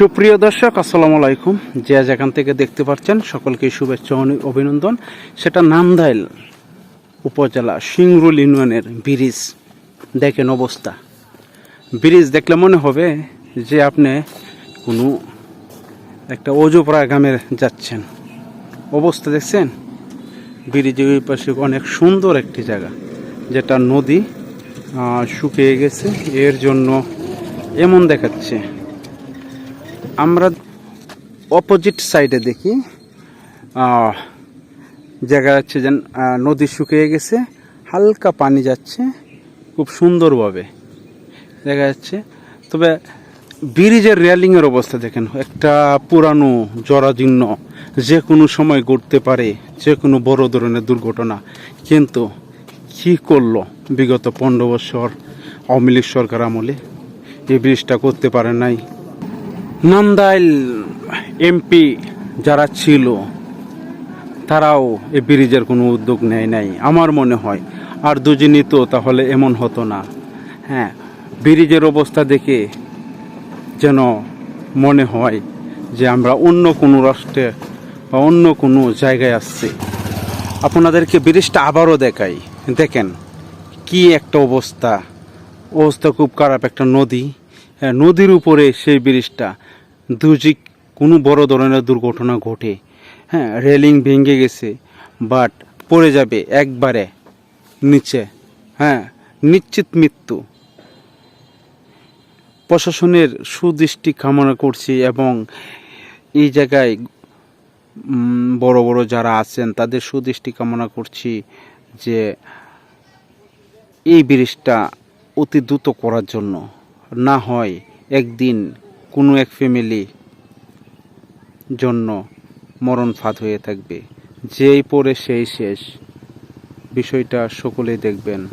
সুপ্রিয় দর্শক, আসসালামু আলাইকুম। যে যেখান থেকে দেখতে পাচ্ছেন, সকলকে শুভেচ্ছা অভিনন্দন। সেটা নামদাইল উপজেলা সিংরুল ইউনিয়নের ব্রিজ। দেখেন অবস্থা। ব্রিজ দেখলে মনে হবে যে আপনি কোনো একটা অজুপড়া গ্রামে যাচ্ছেন। অবস্থা দেখছেন? ব্রিজের ওই পাশে অনেক সুন্দর একটি জায়গা, যেটা নদী শুকিয়ে গেছে। এর জন্য এমন দেখাচ্ছে। আমরা অপোজিট সাইডে দেখি। জায়গা যাচ্ছে যেন নদী শুকিয়ে গেছে, হালকা পানি যাচ্ছে, খুব সুন্দরভাবে দেখা যাচ্ছে। তবে ব্রিজের রেলিংয়ের অবস্থা দেখেন, একটা পুরানো, জরাজীর্ণ যে কোনো সময় ঘটতে পারে যে কোনো বড় ধরনের দুর্ঘটনা। কিন্তু কী করল বিগত পনেরো বছর আওয়ামী লীগ সরকার আমলে? এই ব্রিজটা করতে পারে নাই। নান্দাইল এমপি যারা ছিল, তারাও এই ব্রিজের কোনো উদ্যোগ নেয় নাই, আমার মনে হয়। আর দুজি তো তাহলে এমন হতো না। হ্যাঁ ব্রিজের অবস্থা দেখে যেন মনে হয় যে আমরা অন্য কোনো রাষ্ট্রে বা অন্য কোনো জায়গায় আসছি। আপনাদেরকে ব্রিজটা আবারও দেখাই। দেখেন, কি একটা অবস্থা। অবস্থা খুব খারাপ, একটা নদী। নদীর উপরে সেই ব্রিজটা। দুজি কোনো বড় ধরনের দুর্ঘটনা ঘটে। হ্যাঁ রেলিং ভেঙে গেছে বাট পড়ে যাবে একবারে নিচে। হ্যাঁ নিশ্চিত মৃত্যু। প্রশাসনের সুদৃষ্টি কামনা করছি এবং এই জায়গায় বড় বড় যারা আছেন, তাদের সুদৃষ্টি কামনা করছি যে এই ব্রিজটা অতি দ্রুত করার জন্য। না হয় একদিন কোনো এক ফ্যামিলি জন্য মরণ ফাঁদ হয়ে থাকবে। যেই পড়ে সেই শেষ। বিষয়টা সকলেই দেখবেন।